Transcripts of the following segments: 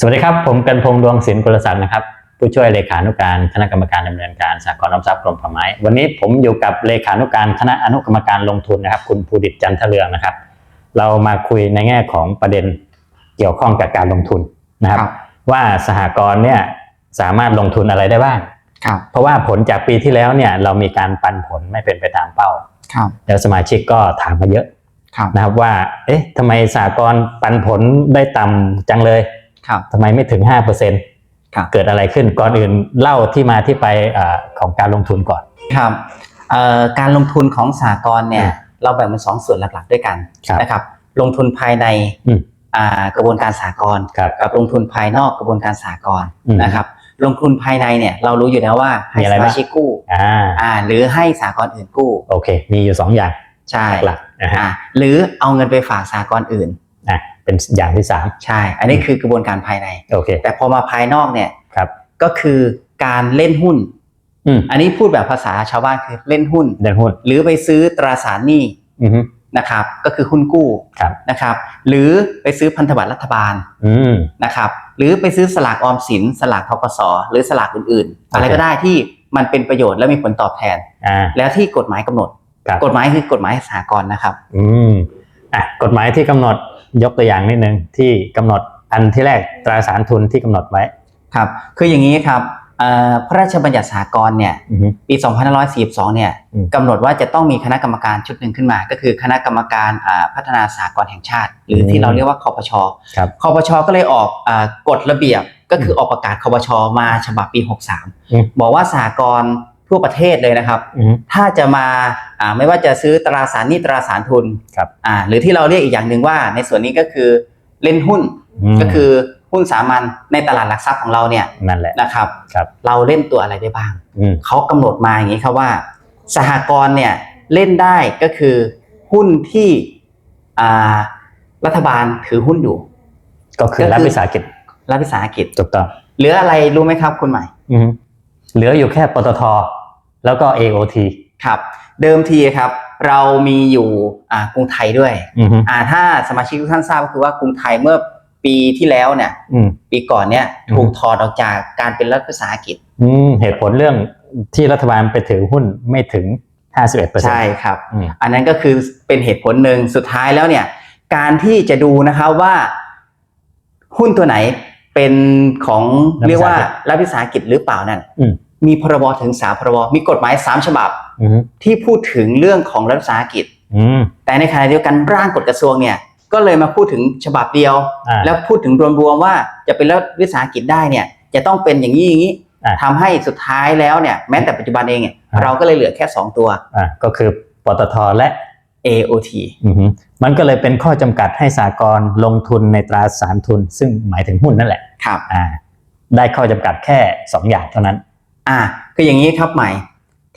สวัสดีครับ ผมกันพงษ์ดวงศิลป์กุลศักดิ์นะครับ ผู้ช่วยเลขานุการคณะกรรมการดำเนินการสหกรณ์ออมทรัพย์กรมป่าไม้ วันนี้ผมอยู่กับเลขานุการคณะอนุกรรมการลงทุนนะครับ คุณภูดิตจันทเรืองนะครับ เรามาคุยในแง่ของประเด็นเกี่ยวข้องกับการลงทุนนะครับครับว่าสหกรณ์เนี่ยสามารถลงทุนอะไรได้บ้างครับเพราะว่าผลจากปีที่แล้วเนี่ยเรามีการปันผลไม่เป็นไปตามเป้าครับแล้วสมาชิกก็ถามมาเยอะครับนะครับว่า เอ๊ะทำไมสหกรณ์ปันผลได้ต่ำจังเลย ครับทำไมไม่ถึง5%ครับเกิดอะไรขึ้นก่อนอื่นเล่าที่มาที่ไปเออของการลงทุนก่อนครับเอ่อการลงทุนของสหกรณ์เนี่ยอืมเราแบ่งเป็นสองส่วนหลักๆด้วยกันครับนะครับ ลงทุนภายในอืมอ่ากระบวนการสหกรณ์ครับกับลงทุนภายนอกกระบวนการสหกรณ์อืมนะครับลงทุนภายในเนี่ยเรารู้อยู่แล้วว่าให้มีอะไรสบ้างมาชิกกู้อ่าอ่าหรือให้สหกรณ์อื่นกู้โอเค มีอยู่ 2 อย่างใช่หลักๆนะฮะอ่าหรือเอาเงินไปฝากสหกรณ์อื่นอะ เป็นอย่างที่ใช่ อันนี้คือกระบวนการภายใน3โอเคแต่พอมาภายนอกเนี่ยครับก็คือการเล่นหุ้นอืมอันนี้พูดแบบภาษาชาวบ้านคือเล่นหุ้นเดินหุ้น หรือไปซื้อตราสารหนี้อือฮึนะครับ ก็คือหุ้นกู้ครับนะครับ หรือไปซื้อพันธบัตรรัฐบาลอืมนะครับ หรือไปซื้อสลากออมสิน สลากทกสหรือสลากอื่นๆ อะไรก็ได้ที่มันเป็นประโยชน์และมีผลตอบแทนอ่าแล้วที่กฎหมายกำหนดครับกฎหมายคือกฎหมายสหกรณ์นะครับ อืมอะกฎหมายที่กำหนด ยกตัวอย่างนิดนึงที่กำหนดอันที่แรกตราสารทุนที่กำหนดไว้ครับคืออย่างนี้ครับเอ่อพระราชบัญญัติสหกรณ์เนี่ยอือฮึปี 2542 เนี่ยอืมกำหนดว่าจะต้องมีคณะกรรมการชุดหนึ่งขึ้นมา ก็คือคณะกรรมการอ่าพัฒนาสหกรณ์แห่งชาติ หรือที่เราเรียกว่าคอปชครับคอปชก็เลยออกอากฎระเบียบก็คือออกประกาศคอปชมาฉบับปีอืม63 บอกว่าสหกรณ์ ทั่วประเทศเลยนะครับ อือฮึถ้าจะมาอ่าไม่ว่าจะซื้อตราสารหนี้ตราสารทุนครับ อ่าหรือที่เราเรียกอีกอย่างหนึ่งว่า ในส่วนนี้ก็คือเล่นหุ้นมก็คือหุ้นสามัญในตลาดหลักทรัพย์ของเราเนี่ยนั่นแหละ นะครับ ครับ เราเล่นตัวอะไรได้บ้าง อืม เขากำหนดมาอย่างนี้ครับว่า สหกรณ์เนี่ยเล่นได้ก็คือหุ้นที่อ่ารัฐบาลถือหุ้นอยู่ ก็คือรัฐวิสาหกิจรัฐวิสาหกิจ ถูกต้อง เหลืออะไรรู้ไหมครับคุณใหม่ อือฮึ เหลืออยู่แค่ปตทแล้วก็ AOT ครับเดิมทีครับ เรามีอยู่อ่ากรุงไทยด้วยอือฮึอ่าถ้าสมาชิกทุกท่านทราบก็คือว่ากรุงไทยเมื่อปีที่แล้วเนี่ยอืมปีก่อนเนี่ยอืมถูกถอดออกจากการเป็นรัฐวิสาหกิจอืมเหตุผลเรื่องที่รัฐบาลไปถือหุ้นไม่ถึง 51%ใช่ครับอืมอันนั้นก็คือเป็นเหตุผลหนึ่งสุดท้ายแล้วเนี่ย การที่จะดูนะครับว่าหุ้นตัวไหน เป็นของรัฐวิสาหกิจเรียกว่ารัฐวิสาหกิจหรือเปล่านั่นอืมมีพรบถึงสามพรบมีกฎหมายสามฉบับอือฮึที่พูดถึงเรื่องของรัฐวิสาหกิจอืมแต่ในขณะเดียวกันร่างกฎกระทรวงเนี่ยก็เลยมาพูดถึงฉบับเดียวอ่าแล้วพูดถึงรวมๆว่าจะเป็นรัฐวิสาหกิจได้เนี่ย จะต้องเป็นอย่างนี้อย่างนี้อ่าทำให้สุดท้ายแล้วเนี่ยแม้แต่ปัจจุบันเองเนี่ยอ่าเราก็เลยเหลือแค่สองตัวอ่าก็คือปตทและ AOT อือฮึมันก็เลยเป็นข้อจำกัดให้สากลลงทุนในตราสารทุน ซึ่งหมายถึงหุ้นนั่นแหละครับอ่าได้ข้อจำกัดแค่ 2 อย่างเท่านั้น อ่าคืออย่างนี้ครับใหม่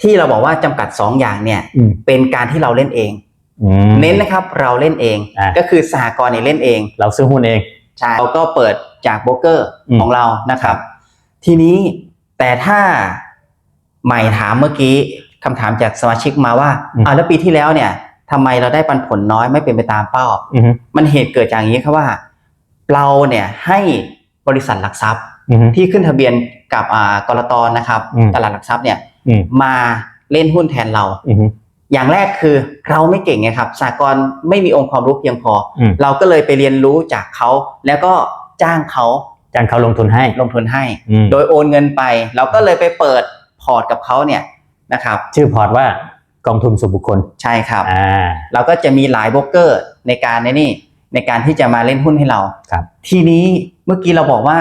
ที่เราบอกว่าจำกัด 2 อย่างเนี่ยอืมเป็นการที่เราเล่นเองอืมเน้นนะครับเราเล่นเองอ่าก็คือสหกรณ์เนี่ยเล่นเอง เราซื้อหุ้นเองใช่เราก็เปิดจากโบรกเกอร์อืมของเรานะครับ ทีนี้แต่ถ้าใหม่ถามเมื่อกี้คำถามจากสมาชิกมาว่าอ่าแล้วปีที่แล้วเนี่ย ทำไมเราได้ปันผลน้อยไม่เป็นไปตามเป้าอือฮึมันเหตุเกิดจากอย่างนี้ครับว่า เราเนี่ยให้บริษัทหลักทรัพย์อือฮึที่ขึ้นทะเบียนกับอ่ากรตนะครับอืมตลาดหลักทรัพย์เนี่ยอืมมาเล่นหุ้นแทนเราอือฮึอย่างแรกคือเราไม่เก่งไงครับสากลไม่มีองค์ความรู้เพียงพออมเราก็เลยไปเรียนรู้จากเขาแล้วก็จ้างเขาจ้างเขาลงทุนให้ลงทุนให้อืมโดยโอนเงินไป เราก็เลยไปเปิดพอร์ตกับเขาเนี่ยนะครับ ชื่อพอร์ตว่า กองทุนส่วนบุคคลใช่ครับ อ่า เราก็จะมีหลายโบรกเกอร์ในการในนี่ในการที่จะมาเล่นหุ้นให้เราครับ ทีนี้เมื่อกี้เราบอกว่า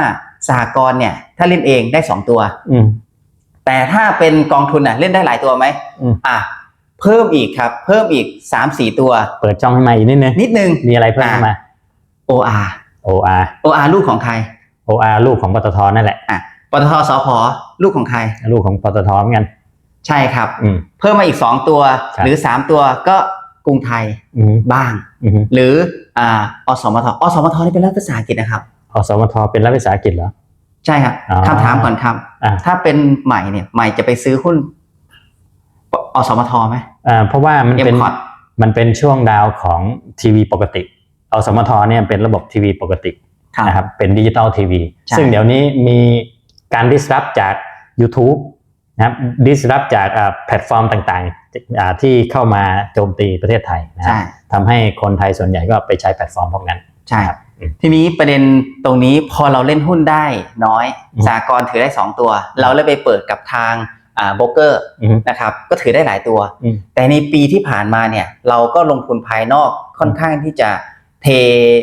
สหกรณ์เนี่ย ถ้าเล่นเองได้สองตัว อืม แต่ถ้าเป็นกองทุนอะเล่นได้หลายตัวไหมอืม อะเพิ่มอีกครับ เพิ่มอีกสามสี่ตัว เปิดจ้องให้มาอีกนิดนึงนิดนึง มีอะไรเพิ่มเข้ามา OR OR OR ลูกของใคร OR ลูกของปตทนั่นแหละ อะปตทสพลูกของใคร ลูกของปตทเหมือนกัน ใช่ครับ อืม เพิ่มมาอีกสองตัว ครับ หรือสามตัวก็กรุงไทยอืมบ้าง อืมหรืออ่าอสมทอสมทนี่เป็นรัฐวิสาหกิจนะครับ อสมทเป็นรัฐวิสาหกิจเหรอ ใช่ครับอ๋อคำถามก่อนครับ อ่าถ้าเป็นใหม่เนี่ยใหม่จะไปซื้อหุ้นอสมทไหมอ่าเพราะว่ามันเอ็มเป็นคอร์ดมันเป็นช่วงดาวของทีวีปกติอสมทเนี่ยเป็นระบบทีวีปกติครับ นะครับเป็นดิจิตอลทีวีใช่ ซึ่งเดี๋ยวนี้มีการ disrupt จาก YouTube นะครับ disrupt จากอ่าแพลตฟอร์มต่างๆอ่าที่เข้ามาโจมตีประเทศไทยนะครัใช่บทำให้คนไทยส่วนใหญ่ก็ไปใช้แพลตฟอร์มพวกนั้นใช่ครับอืมทีนี้ประเด็นตรงนี้พอเราเล่นหุ้นได้น้อยอืมสากลถือได้ 2 ตัว เราเลยไปเปิดกับทางอ่าโบรกเกอร์อืมนะครับก็ถือได้หลายตัวอืมแต่ในปีที่ผ่านมาเนี่ยเราก็ลงทุนภายนอกค่อนข้างที่จะเท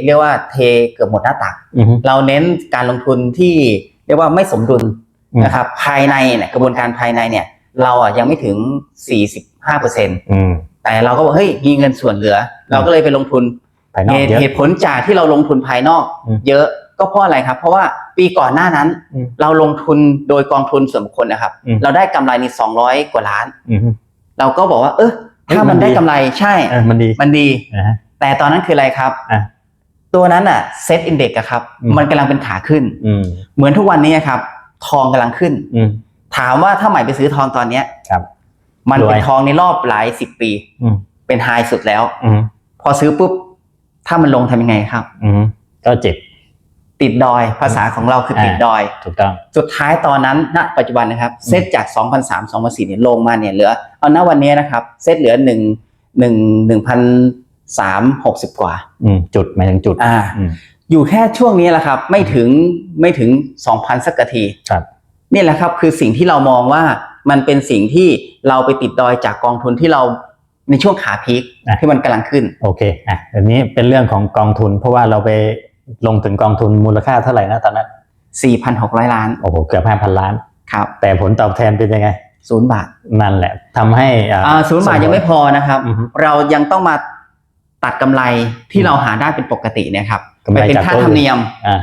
เรียกว่าเทเกือบหมดหน้าตักอืมเราเน้นการลงทุนที่เรียกว่าไม่สมดุลอืม นะครับ ภายในเนี่ยกระบวนการภายในเนี่ย เราอะยังไม่ถึง 45%อืมแต่เราก็บอกเฮ้ยมีเงินส่วนเหลือ เราก็เลยไปลงทุนภายนอกเหตุเยอะเหตุผลจากที่เราลงทุนภายนอกอืมเยอะก็เพราะอะไรครับ เพราะว่าปีก่อนหน้านั้นอืมเราลงทุนโดยกองทุนส่วนบุคคลนะครับอืมเราได้กำไรนี่200กว่าล้านอืมเราก็บอกว่า เออถ้าเฮ้ยมัมันนดีได้กำไรใช่เออมันดีมันดีนะฮะแต่ตอนนั้นคืออะไรครับอะตัวนั้นอะเซตอินเด็กซ์ครับอืมมันกำลังเป็นขาขึ้นอืมเหมือนทุกวันนี้ครับ ทองกำลังขึ้น อืมถามว่าถ้าใหม่ไปซื้อทองตอนเนี้ยครับ มันเป็นรวยทองในรอบหลายสิบปี อืมเป็นไฮสุดแล้ว อืมพอซื้อปุ๊บ ถ้ามันลงทำยังไงครับ อืมก็เจ็บ ติดดอยภาษาของเราคือติดดอย ถูกต้อง สุดท้ายตอนนั้นณปัจจุบันนะครับ เซตจาก2003 2004เนี่ยลงมาเนี่ยเหลือ เอาณวันนี้นะครับ เซตเหลือ1 1 1,360กว่า อืมจุดหมายถึงจุด อ่า อืมอยู่แค่ช่วงนี้แหละครับ ไม่ถึงไม่ถึง2,000สักกะทีครับนี่แหละครับคือสิ่งที่เรามองว่ามันเป็นสิ่งที่เราไปติดดอยจากกองทุนที่เราในช่วงขาพีคอะที่มันกำลังขึ้น โอเคอะอันนี้เป็นเรื่องของกองทุน เพราะว่าเราไปลงถึงกองทุนมูลค่าเท่าไหร่นะตอนนั้น4,600ล้านโอ้โหเกือบห้าพันล้านครับแต่ผลตอบแทนเป็นยังไงศูนย์บาทนั่นแหละทำให้อ่าอ่าศูนย์บาทยังไม่พอนะครับอือฮึเรายังต้องมาตัดกำไรที่เราหาได้เป็นปกติเนะครับ กำไรไปเป็นจากค่าตัวธรรมเนียมอ่า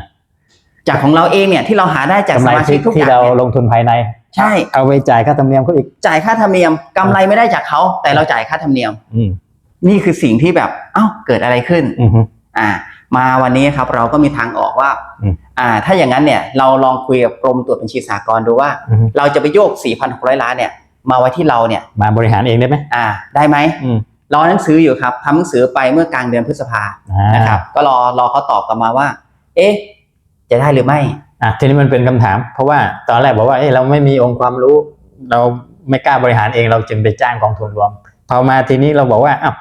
จากของเราเองเนี่ยที่เราหาได้จากกำสไรมาชิที่กทุกอที่ย่างเราเนี่ยลงทุนภายใน ใช่เอาไปจ่ายค่าธรรมเนียมเขาอีกจ่ายค่าธรรมเนียมกำไรไม่ได้จากเขาแต่เราจ่ายค่าธรรมเนียม อืมนี่คือสิ่งที่แบบ เอ้าเกิดอะไรขึ้นอืมอ่า มาวันนี้ครับเราก็มีทางออกว่าอืมอ่า ถ้าอย่างนั้นเนี่ย เราลองคุยกับกรมตรวจบัญชีสากลดูว่าอืมเราจะไปโยก 4,600 ล้านเนี่ย มาไว้ที่เราเนี่ย มาบริหารเองได้ไหมอ่า ได้ไหมอืม รอหนังสืออยู่ครับทำหนังสือไปเมื่อกลางเดือนพฤษภาอ่านะครับ ก็รอรอเขาตอบกลับมาว่า เอ๊ะ จะได้หรือไม่อะทีนี้มันเป็นคำถาม เพราะว่าตอนแรกบอกว่าเอ้เราไม่มีองค์ความรู้ เราไม่กล้าบริหารเองเราจึงไปจ้างกองทุนรวมพอมาทีนี้เราบอกว่าอ้าว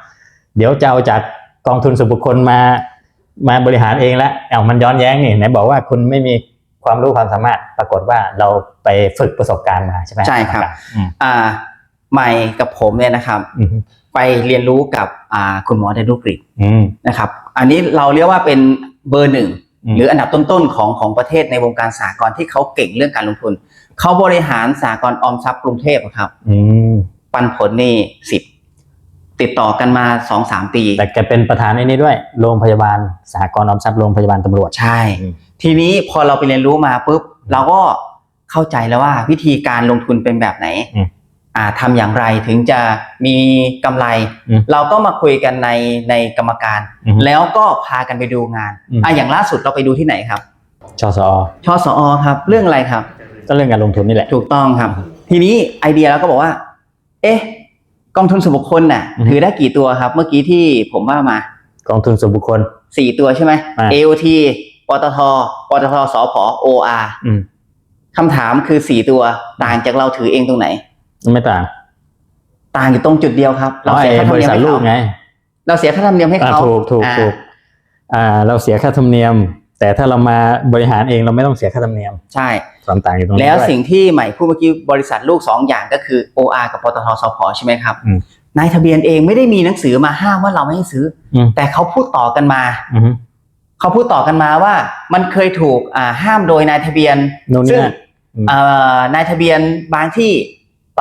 เดี๋ยวจะเอาจากกองทุนส่วนบุคคลมามาบริหารเองแล้วเอามันย้อนแย้งนี่ไหนบอกว่าคุณไม่มีความรู้ความสามารถปรากฏว่าเราไปฝึกประสบการณ์มาใช่ไหมใช่ครับอืมอ่าใหม่กับผมเนี่ยนะครับอืม ไปเรียนรู้กับอ่าคุณหมอเดนุกฤษอืมนะครับ อันนี้เราเรียกว่าเป็นเบอร์หนึ่งอืมหรืออันดับต้นๆของของประเทศในวงการสากลที่เขาเก่งเรื่องการลงทุน เขาบริหารสากลออมทรัพย์กรุงเทพอะครับอืมปันผลนี่สิบติดต่อกันมาสองสามปี แต่แกเป็นประธานไอ้นี้ด้วย โรงพยาบาลสหกรณ์ออมทรัพย์โรงพยาบาลตำรวจใช่อืมทีนี้พอเราไปเรียนรู้มาปุ๊บเราก็เข้าใจแล้วว่าวิธีการลงทุนเป็นแบบไหนอืมอ่า ทำอย่างไรถึงจะมีกำไรอืมเราก็มาคุยกันในในกรรมการอืมแล้วก็พากันไปดูงานอืมอ่าอย่างล่าสุดเราไปดูที่ไหนครับชสอชสอครับ เรื่องอะไรครับก็เรื่องการลงทุนนี่แหละถูกต้องครับ ทีนี้ไอเดียเราก็บอกว่า เอ๊ะ กองทุนส่วนบุคคลน่ะอือฮึถือได้กี่ตัวครับ เมื่อกี้ที่ผมว่ามา กองทุนส่วนบุคคลสี่ตัวใช่ไหมอ่า AOT ปตทปตทสพ OR อืมคำถามคือสี่ตัวต่างจากเราถือเองตรงไหน ไม่ต่างต่างอยู่ตรงจุดเดียวครับเราเราเสียไอ้ค่าธรบรมริเนียมษัทให้ลูเขากไงเราเสียค่าธรรมเนียมให้อ่าเขาถูกถูกอ่าถูกอ่า เราเสียค่าธรรมเนียม แต่ถ้าเรามาบริหารเองเราไม่ต้องเสียค่าธรรมเนียม ใช่ความต่างอยู่ตรงนี้แล้วด้วยสิ่งที่ใหม่พูดเมื่อกี้บริษัทลูกสองอย่างก็คือ OR กับปตทสพใช่ไหมครับอืมนายทะเบียนเองไม่ได้มีหนังสือมาห้ามว่าเราไม่ให้ซื้ออืมแต่เขาพูดต่อกันมาอืมเขาพูดต่อกันมาว่า มันเคยถูกอ่าห้ามโดยนายทะเบียนนู่นซึ่นี่งนั่นอืมเอ่อนายทะเบียนบางที่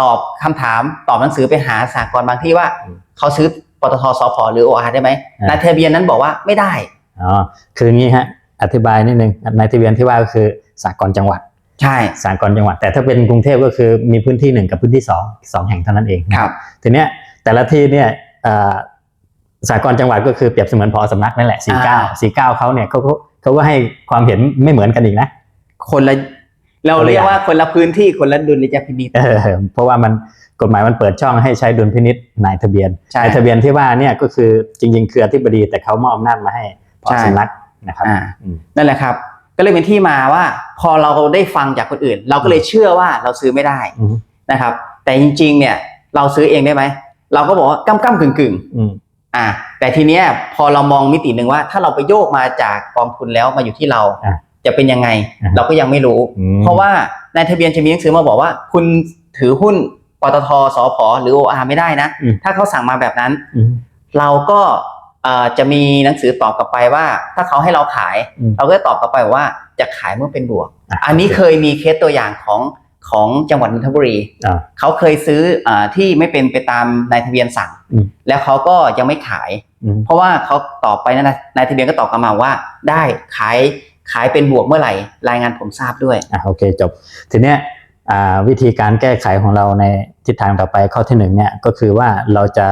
ตอบคำถามตอบหนังสือไปหาสากลบางที่ว่าเขาซื้อปตทสพหรือ OR ได้ไหมนายทะเบียนนั้นบอกว่าไม่ได้อ๋อคืออย่างนี้ฮะอธิบายนิดนึงในทะเบียนที่ว่าก็คือสากลจังหวัด ใช่สากลจังหวัด แต่ถ้าเป็นกรุงเทพก็คือมีพื้นที่หนึ่งกับพื้นที่สองสองแห่งเท่านั้นเองนะครับทีเนี้ยแต่ละที่เนี่ยอ่าสากลจังหวัดก็คือเปรียบเสมือนพอสำนักนั่นแหละสี่เก้าสี่เก้าเขาเนี่ยเขาก็เขาก็ให้ความเห็นไม่เหมือนกันอีกนะ คนละ เราคนละเรียอกย่างว่าคนละพื้นที่คนละดุลยพินิจเออเพราะว่ามันกฎหมายมันเปิดช่องให้ใช้ดุลพินิษนายทะเบียนใช่นายทะเบียนที่ว่าเนี่ยก็คือจริง ๆ คืออธิบดีแต่เขามอบอำนาจมาให้พอใช่สำนักนะครับอ่าอืมนั่นแหละครับ ก็เลยเป็นที่มาว่า พอเราได้ฟังจากคนอื่น เราก็เลยเชื่อว่าเราซื้อไม่ได้อืมนะครับ แต่จริง ๆ เนี่ยเราซื้อเองได้ไหมเราก็บอกว่าก้ำก้ำกึ่งกึ่งๆอืมอ่า แต่ทีเนี้ยพอเรามองมิติหนึ่งว่า ถ้าเราไปโยกมาจากกองทุนแล้วมาอยู่ที่เราอะ จะเป็นยังไงอ่าเราก็ยังไม่รู้อืมเพราะว่าในทะเบียนจะมีหนังสือมาบอกว่า คุณถือหุ้นปตทสพหรือ OR ไม่ได้นะอืมถ้าเขาสั่งมาแบบนั้นอืมเราก็เอ่อจะมีหนังสือตอบกลับไปว่า ถ้าเขาให้เราขายอืมเราก็จะตอบกลับไปว่าจะขายเมื่อเป็นบวกอะอันนี้เคยมีเคสตัวอย่างของของจังหวัดนนทบุรีอ่าเขาเคยซื้ออาที่ไม่เป็นไปตามนายทะเบียนสั่งอืมแล้วเขาก็ยังไม่ขายอืมเพราะว่าเขาตอบไปนะนะนายทะเบียนก็ตอบกลับมาว่า ได้ขาย ขายเป็นบวกเมื่อไหร่ รายงานผมทราบด้วยอะโอเคจบ ทีเนี้ยอ่าวิธีการแก้ไขของเราในทิศทางต่อไปข้อที่หนึ่งเนี่ยก็คือว่าเราจะ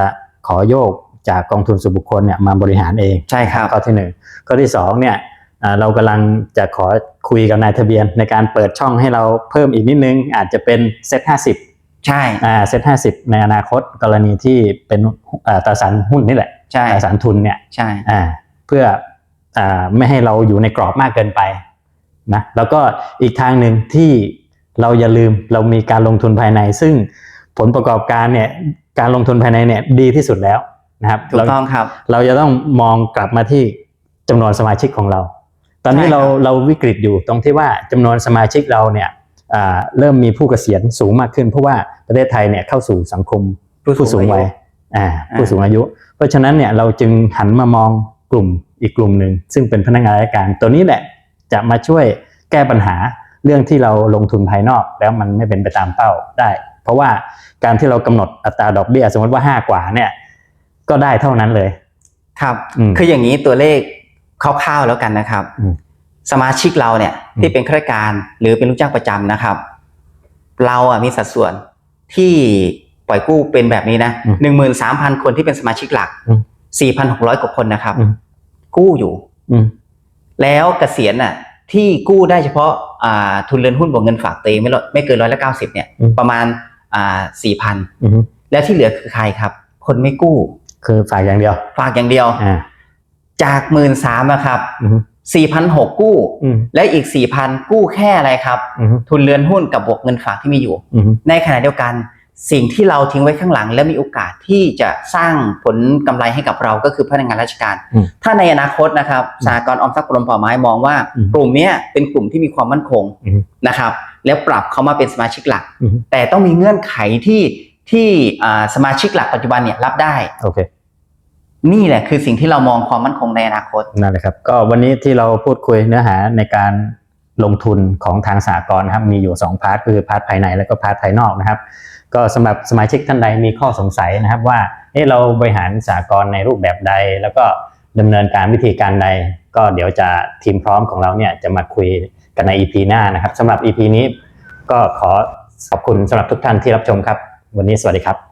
ขอโยกจากกองทุนส่วนบุคคลเนี่ยมาบริหารเองใช่ครับข้อที่หนึ่งข้อที่สองเนี่ยอ่าเรากำลังจะขอคุยกับนายทะเบียน ในการเปิดช่องให้เราเพิ่มอีกนิดนึง อาจจะเป็นเซ็ตห้าสิบใช่อ่าเซ็ตห้าสิบในอนาคตกรณีที่เป็นอ่าตราสารหุ้นนี่แหละใช่ตราสารทุนเนี่ยใช่อ่าเพื่ออ่า ไม่ให้เราอยู่ในกรอบมากเกินไปนะแล้วก็อีกทางหนึ่งที่เราอย่าลืมเรามีการลงทุนภายใน ซึ่งผลประกอบการเนี่ยการลงทุนภายในเนี่ยดีที่สุดแล้วนะครับถูกต้องครับ เราจะต้องมองกลับมาที่จำนวนสมาชิกของเรา ตอนนี้ใช่ครับเราเราวิกฤตอยู่ตรงที่ว่าจำนวนสมาชิกเราเนี่ยอ่าเริ่มมีผู้เกษียณสูงมากขึ้น เพราะว่าประเทศไทยเนี่ยเข้าสู่สังคมผู้สูงวัยอ่าผู้สูงอายุ เพราะฉะนั้นเนี่ยเราจึงหันมามองกลุ่ม อีกกลุ่มหนึ่งซึ่งเป็นพนักงานราชการ ตัวนี้แหละจะมาช่วยแก้ปัญหาเรื่องที่เราลงทุนภายนอกแล้วมันไม่เป็นไปตามเป้าได้ เพราะว่าการที่เรากำหนดอัตราดอกเบี้ย สมมติว่าห้ากว่าเนี่ย ก็ได้เท่านั้นเลย ครับอืมคืออย่างนี้ตัวเลขคร่าวๆแล้วกันนะครับอืมสมาชิกเราเนี่ยอืมที่เป็นข้าราชการหรือเป็นลูกจ้างประจำนะครับ เราอะมีสัดส่วนที่ปล่อยกู้เป็นแบบนี้นะหนึ่งหมื่นสามพันคนที่เป็นสมาชิกหลักอืมสี่พันหกร้อยกว่าคนนะครับอืม กู้อยู่ อืมแล้วเกษียณน่ะ ที่กู้ได้เฉพาะอ่าทุนเรือนหุ้นบวกเงินฝากตัวเองไม่ลดไม่เกินร้อยละเก้าสิบเนี่ย อืม ประมาณอ่าสี่พันอืมแล้วที่เหลือคือใครครับ คนไม่กู้ คือฝากอย่างเดียว ฝากอย่างเดียว อ่า จากหมื่นสามนะครับอืมสี่พันหกกู้ อืมและอีกสี่พันกู้แค่อะไรครับ อืมทุนเรือนหุ้นกับบวกเงินฝากที่มีอยู่ อืมในขณะเดียวกัน สิ่งที่เราทิ้งไว้ข้างหลัง และมีโอกาสที่จะสร้างผลกำไรให้กับเราก็คือพนักงานราชการอืมถ้าในอนาคตนะครับสหกรณ์ออมทรัพย์กรมป่าไม้มองว่าอืมกลุ่มเนี้ยเป็นกลุ่มที่มีความมั่นคงอืมนะครับ แล้วปรับเขามาเป็นสมาชิกหลักอืมแต่ต้องมีเงื่อนไขที่ที่อ่าสมาชิกหลักปัจจุบันเนี่ยรับได้โอเคนี่แหละคือสิ่งที่เรามองความมั่นคงในอนาคตนั่นแหละครับ ก็วันนี้ที่เราพูดคุยเนื้อหาในการ ลงทุนของทางสากลนะครับ มีอยู่ 2 พาร์ทคือพาร์ทภายในแล้วก็พาร์ทภายนอกนะครับ ก็สำหรับสมาชิกท่านใดมีข้อสงสัยนะครับว่าเอ๊ะเราบริหารสากลในรูปแบบใด แล้วก็ดำเนินการวิธีการใด ก็เดี๋ยวจะทีมพร้อมของเราเนี่ยจะมาคุยกันใน EP หน้านะครับสำหรับ EP นี้ก็ขอขอบคุณสำหรับทุกท่านที่รับชมครับ วันนี้สวัสดีครับ